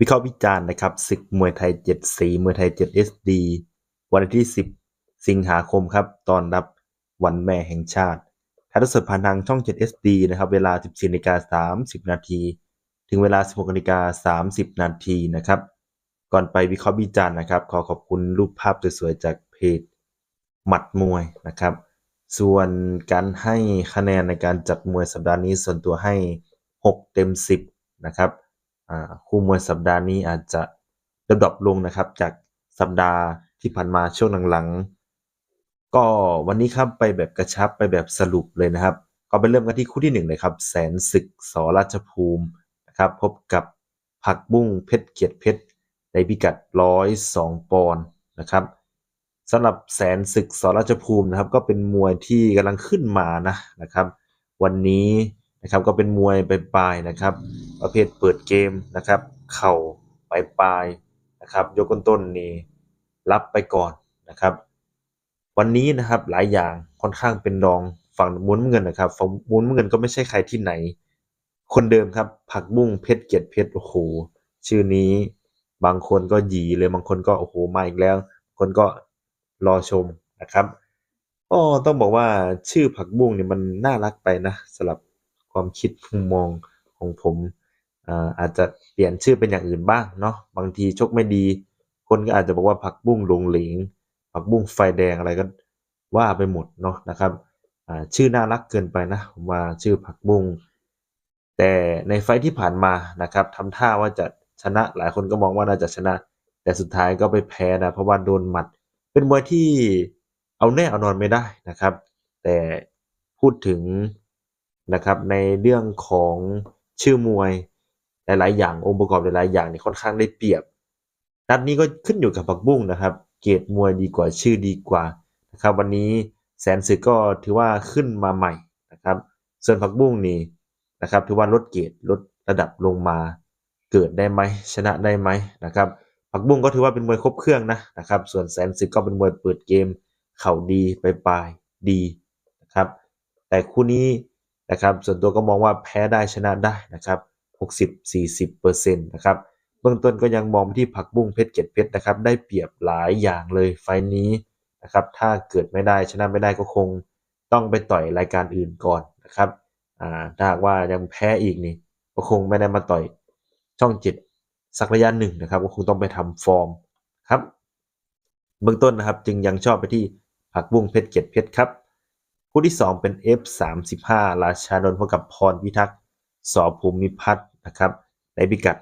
วิเคราะห์วิจารณ์นะครับศึกมวยไทย7สีมวยไทย7 SD วันที่10สิงหาคมครับตอนรับวันแม่แห่งชาติถ่ายทอดสดผ่านทางช่อง 7 SD นะครับเวลา 14นาฬิกา30 นาที ถึงเวลา 16นาฬิกา30 นาทีนะครับ ก่อนไปวิเคราะห์วิจารณ์นะครับ ขอขอบคุณรูปภาพสวยๆจากเพจหมัดมวยนะครับ ส่วนการให้คะแนนในการจัดมวยสัปดาห์นี้ส่วนตัวให้ 6 เต็ม 10 นะครับ คู่มวยสัปดาห์นี้อาจจะระดับลงนะครับ จากสัปดาห์ที่ผ่านมาช่วงหลังๆ ก็วันนี้ครับไปแบบกระชับไปแบบสรุปเลยนะครับ ก็ไปเริ่มกันที่คู่ที่หนึ่งเลยครับ แสนศึกสราชภูมินะครับพบกับผักบุ้งเพชรเกียรติเพชรในพิกัด102ปอนด์นะครับสำหรับแสนศึกสราชภูมินะครับ ก็เป็นมวยที่กำลังขึ้นมานะนะครับ วันนี้ นะครับก็เป็นมวยปลายๆนะครับ ประเภทเปิดเกมนะครับ เข่าปลายๆนะครับ ยกต้นๆนี่รับไปก่อนนะครับ วันนี้นะครับหลายอย่างค่อนข้างเป็นรองฝั่งมุนเงินนะครับฝั่งมุนเงินก็ไม่ใช่ใครที่ไหน คนเดิมครับผักบุ้งเพชรเกียรติเพชรโอ้โหชื่อนี้บางคนก็หยีเลยบางคนก็โอ้โหมาอีกแล้ว คนก็รอชมนะครับก็ต้องบอกว่าชื่อผักบุ้งเนี่ยมันน่ารักไปนะสำหรับ ความคิดมุมมองของผมอาจจะเปลี่ยนชื่อเป็นอย่างอื่นบ้างเนาะบางทีชกไม่ดี คนก็อาจจะบอกว่าผักบุ้งหลงเหลงผักบุ้งไฟแดงอะไรก็ว่าไปหมดเนาะนะครับชื่อน่ารักเกินไปนะผมว่าชื่อผักบุ้งแต่ในไฟท์ที่ผ่านมานะครับทำท่าว่าจะชนะหลายคนก็มองว่าน่าจะชนะ แต่สุดท้ายก็ไปแพ้นะเพราะว่าโดนหมัด เป็นมวยที่เอาแน่เอานอนไม่ได้นะครับ แต่พูดถึง นะครับในเรื่องของชื่อมวยหลาย ๆ อย่างองค์ประกอบหลาย ๆ อย่างนี่ค่อนข้างได้เปรียบ นัดนี้ก็ขึ้นอยู่กับผักบุ้งนะครับ เกรดมวยดีกว่าชื่อดีกว่านะครับวันนี้แสนศึกก็ถือว่าขึ้นมาใหม่นะครับ ส่วนผักบุ้งนี่นะครับถือว่าลดเกรดลดระดับลงมาเกิดได้ไหมชนะได้ไหมนะครับผักบุ้งก็ถือว่าเป็นมวยครบเครื่องนะนะครับ ส่วนแสนศึกก็เป็นมวยเปิดเกม เข่าดีไปปลายดีนะครับ แต่คู่นี้ นะครับ ส่วนตัวก็มองว่าแพ้ได้ชนะได้นะครับ60-40%เปอร์เซ็นต์นะครับ เบื้องต้นก็ยังมองไปที่ผักบุ้งเพชรเกตเพชรนะครับ ได้เปรียบหลายอย่างเลยไฟล์นี้นะครับ ถ้าเกิดไม่ได้ชนะไม่ได้ก็คงต้องไปต่อยรายการอื่นก่อนนะครับถ้าหากว่ายังแพ้อีกนี่ก็คงไม่ได้มาต่อยช่องจ็ดสักระยะหนึ่งนะครับ ก็คงต้องไปทำฟอร์มครับ เบื้องต้นนะครับจึงยังชอบไปที่ผักบุ้งเพชรเกตเพชรครับ คู่ที่ 2 เป็น F35 ราชานนพบกับพรพิทักษ์สอภูมิพัฒน์นะครับในพิกัด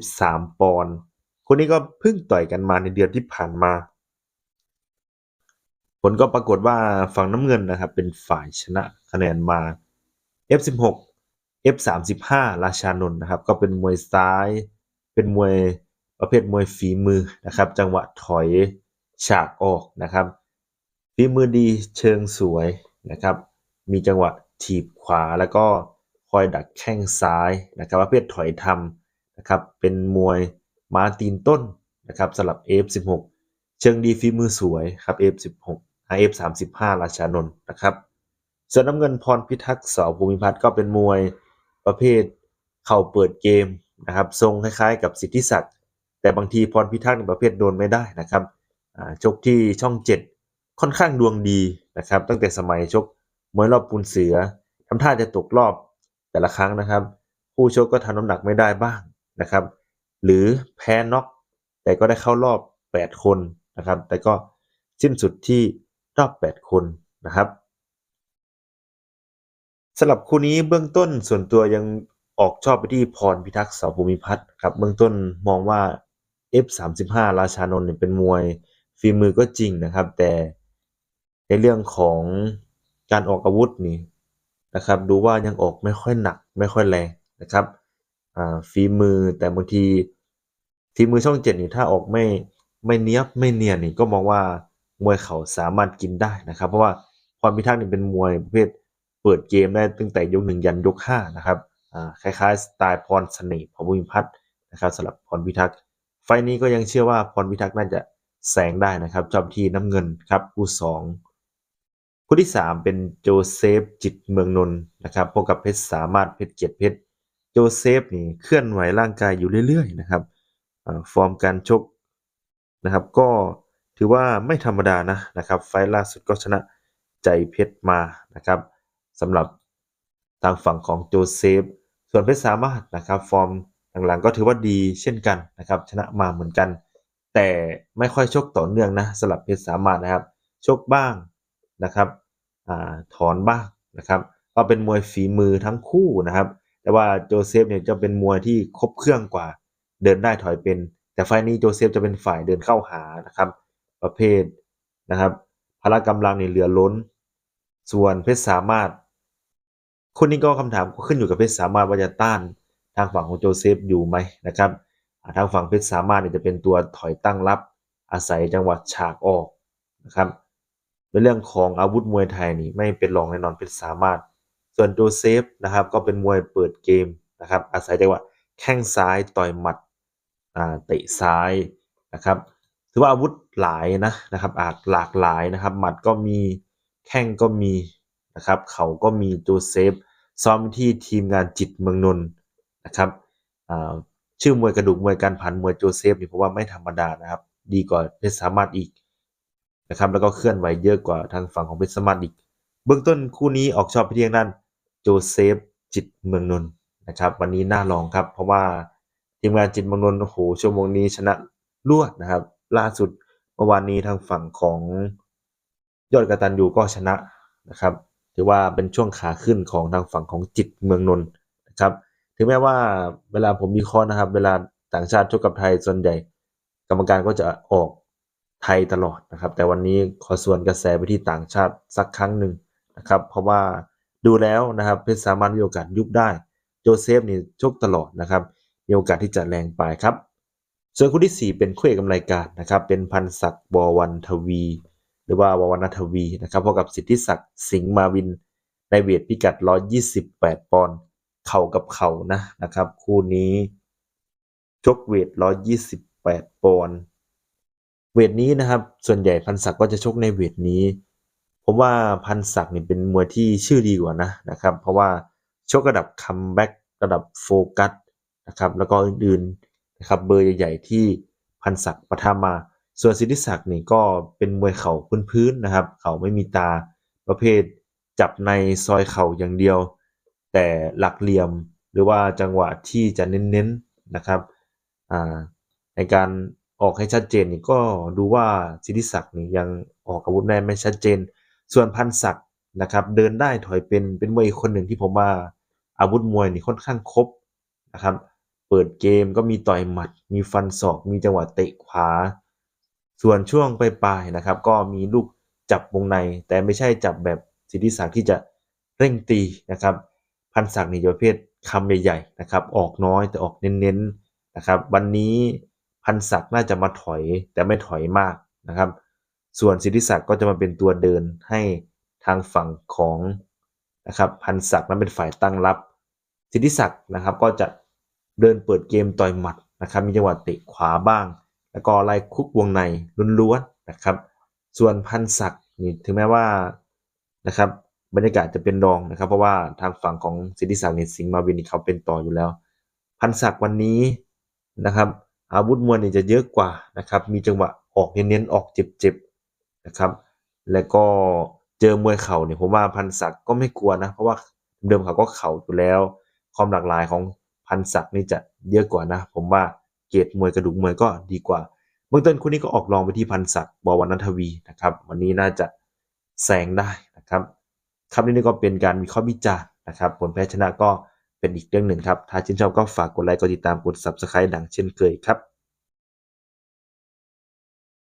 123 ปอนด์คนนี้ก็เพิ่งต่อยกันมาในเดือนที่ผ่านมา ผลก็ปรากฏว่าฝั่งน้ำเงินนะครับเป็นฝ่ายชนะคะแนนมา F16 F35 ราชานนท์นะครับก็เป็นมวยซ้าย เป็นมวยประเภทมวยฝีมือนะครับ จังหวะถอยฉากออกนะครับฝีมือดีเชิงสวย นะครับ มีจังหวะถีบขวาแล้วก็คอยดักแข้งซ้ายนะครับประเภทถอยทำนะครับเป็นมวยม้าตีนต้นนะครับสำหรับ F16 เชิงดีฝีมือสวยครับ F16 F35 ราชานนท์นะครับส่วนน้ำเงินพรพิทักษ์สอภูมิพัฒน์ก็เป็นมวยประเภทเข่าเปิดเกมนะครับทรงคล้ายๆ กับสิทธิศักดิ์แต่บางทีพรพิทักษ์ในประเภทโดนไม่ได้นะครับชกที่ช่อง 7 ค่อนข้างดวงดีนะครับ ตั้งแต่สมัยชกมวยรอบปูนเสือทำท่าจะตกรอบแต่ละครั้งนะครับ ผู้ชกก็ทำน้ำหนักไม่ได้บ้างนะครับ หรือแพ้น็อกแต่ก็ได้เข้ารอบ 8 คนนะครับ แต่ก็สิ้นสุดที่รอบ 8 คนนะครับสำหรับคู่นี้เบื้องต้นส่วนตัวยังออกชอบไปที่พรพิทักษ์เสาภูมิพัฒน์ครับเบื้องต้นมองว่า F35 ราชานนท์เนี่ยเป็นมวยฝีมือก็จริงนะครับ แต่ ในเรื่องของการออกอาวุธนี่นะครับ ดูว่ายังออกไม่ค่อยหนักไม่ค่อยแรงนะครับฝีมือแต่บางทีฝีมือช่องเจ็ดนี่ถ้าออกไม่ไม่เนี้ยบไม่เนียนนี่ก็มองว่ามวยเขาสามารถกินได้นะครับ เพราะว่าพรพิทักษ์นี่เป็นมวยประเภทเปิดเกมได้ตั้งแต่ยกหนึ่งยันยกห้านะครับคล้ายๆสไตล์พรเสน่ห์ของบุญพัฒน์นะครับสำหรับพรพิทักษ์ไฟนี้ก็ยังเชื่อว่าพรพิทักษ์น่าจะแซงได้นะครับจอมที่น้ำเงินครับคู่สอง คู่ที่ 3 เป็นโจเซฟจิตเมืองนนท์นะครับพบกับเพชรสามารถเพชรเกียรติเพชรโจเซฟนี่เคลื่อนไหวร่างกายอยู่เรื่อยๆนะครับฟอร์มการชกนะครับ ก็ถือว่าไม่ธรรมดานะนะครับ ไฟล์ล่าสุดก็ชนะใจเพชรมานะครับสำหรับทางฝั่งของโจเซฟ ส่วนเพชรสามารถนะครับฟอร์มหลังๆก็ถือว่าดีเช่นกันนะครับชนะมาเหมือนกัน แต่ไม่ค่อยชกต่อเนื่องนะสำหรับเพชรสามารถนะครับ ชกบ้างนะครับ ถอนบ้างนะครับก็เป็นมวยฝีมือทั้งคู่นะครับ แต่ว่าโจเซฟเนี่ยจะเป็นมวยที่ครบเครื่องกว่า เดินได้ถอยเป็น แต่ไฟล์นี้โจเซฟจะเป็นฝ่ายเดินเข้าหานะครับ ประเภทนะครับพละกำลังเนี่ยเหลือล้น ส่วนเพชรสามารถ คนนี้ก็คำถามก็ขึ้นอยู่กับเพชรสามารถว่าจะต้านทางฝั่งของโจเซฟอยู่ไหมนะครับทางฝั่งเพชรสามารถเนี่ยจะเป็นตัวถอยตั้งรับอาศัยจังหวะฉากออกนะครับ ในเรื่องของอาวุธมวยไทยนี่ไม่เป็นรองแน่นอนเพชรสามารถ ส่วนโจเซฟนะครับก็เป็นมวยเปิดเกมนะครับอาศัยจังหวะแข้งซ้ายต่อยหมัดเตะซ้ายนะครับถือว่าอาวุธหลายนะนะครับอาจหลากหลายนะครับ หมัดก็มีแข้งก็มีนะครับเขาก็มีโจเซฟซ้อมที่ทีมงานจิตเมืองนนท์นะครับชื่อมวยกระดูกมวยการผันมวยโจเซฟนี่ผมว่าไม่ธรรมดานะครับ ดีกว่าเพชรสามารถอีก นะครับแล้วก็เคลื่อนไหวเยอะกว่าทางฝั่งของเพชรสมารถอีก เบื้องต้นคู่นี้ออกชอบไปที่ทางด้านโจเซฟจิตเมืองนนท์นะครับวันนี้น่าลองครับ เพราะว่าทีมงานจิตเมืองนนท์โอ้โหชั่วโมงนี้ชนะรวดนะครับ ล่าสุดเมื่อวานนี้ทางฝั่งของยอดกตันยูก็ชนะนะครับถือว่าเป็นช่วงขาขึ้นของทางฝั่งของจิตเมืองนนท์นะครับถึงแม้ว่าเวลาผมมีข้อนะครับ เวลาต่างชาติชกกับไทยส่วนใหญ่ กรรมการก็จะออก ไทยตลอดนะครับ แต่วันนี้ขอส่วนกระแสไปที่ต่างชาติสักครั้งหนึ่งนะครับ เพราะว่าดูแล้วนะครับเพชรสามารถมีโอกาสยุบได้โจเซฟนี่ชกตลอดนะครับมีโอกาสที่จะแรงไปครับ ส่วนคู่ที่ 4 เป็นคู่เอกกำไรการนะครับ เป็นพันศักดิ์บวรทวี หรือว่าวรรณทวีนะครับพบกับสิทธิศักดิ์สิงห์มาวินในเวทพิกัด 128 ปอนด์เข่ากับเข่านะนะครับ คู่นี้ชกเวท 128 ปอนด์ เวทนี้นะครับ ส่วนใหญ่พันศักด์ก็จะชกในเวทนี้ ผมว่าพันศักนี่เป็นมวยที่ชื่อดีกว่านะนะครับ เพราะว่าชกระดับคัมแบ็กระดับโฟกัสนะครับแล้วก็อื่นๆนะครับเบอร์ใหญ่ๆที่พันศักด์ปะทะมา ส่วนสิทธิศักดิ์นี่ก็เป็นมวยเข่าพื้นๆนะครับ เข่าไม่มีตาประเภทจับในซอยเข่าอย่างเดียว แต่หลักเหลี่ยมหรือว่าจังหวะที่จะเน้นๆนะครับอ่าในการ ออกให้ชัดเจนนี่ก็ดูว่าสิทธิศักดิ์นี่ยังออกอาวุธได้ไม่ชัดเจน ส่วนพันศักดิ์นะครับ เดินได้ถอยเป็นเป็นมวยอีกคนหนึ่งที่ผมว่าอาวุธมวยนี่ค่อนข้างครบนะครับ เปิดเกมก็มีต่อยหมัด มีฟันศอก มีจังหวะเตะขวา ส่วนช่วงปลายๆนะครับ ก็มีลูกจับวงใน แต่ไม่ใช่จับแบบสิทธิศักดิ์ที่จะเร่งตีนะครับ พันศักดิ์นี่ประเภทคำใหญ่ๆนะครับ ออกน้อยแต่ออกเน้นๆนะครับ วันนี้ พันศักดิ์น่าจะมาถอยแต่ไม่ถอยมากนะครับ ส่วนสิทธิศักดิ์ก็จะมาเป็นตัวเดินให้ทางฝั่งของนะครับพันศักดิ์นั้นเป็นฝ่ายตั้งรับ สิทธิศักดิ์นะครับก็จะเดินเปิดเกมต่อยหมัดนะครับมีจังหวะเตะขวาบ้าง แล้วก็ไล่คุกวงในล้วนๆนะครับ ส่วนพันศักดิ์นี่ถึงแม้ว่านะครับบรรยากาศจะเป็นรองนะครับ เพราะว่าทางฝั่งของสิทธิศักดิ์นี่สิงห์มาวินเขาเป็นต่ออยู่แล้ว พันศักดิ์วันนี้นะครับ อาวุธมวยเนี่ยจะเยอะกว่านะครับมีจังหวะออกเน้นๆออกเจ็บๆนะครับแล้วก็เจอมวยเข่าเนี่ยผมว่าพันศักดิ์ก็ไม่กลัวนะเพราะว่าเดิมเขาก็เข่าอยู่แล้ว ความหลากหลายของพันศักดิ์นี่จะเยอะกว่านะ ผมว่าเกรดมวยกระดูกมวยก็ดีกว่าเบื้องต้นคู่นี้ก็ออกรองไปที่พันศักดิ์บวรรณทวีนะครับวันนี้น่าจะแซงได้นะครับครับนี่ก็เป็นการวิเคราะห์วิจารณ์นะครับ ผลแพ้ชนะก็ เป็นอีกเรื่องหนึ่งครับ ถ้าชื่นชอบก็ฝากกดไลค์กดติดตามกด subscribe ดังเช่นเคยครับ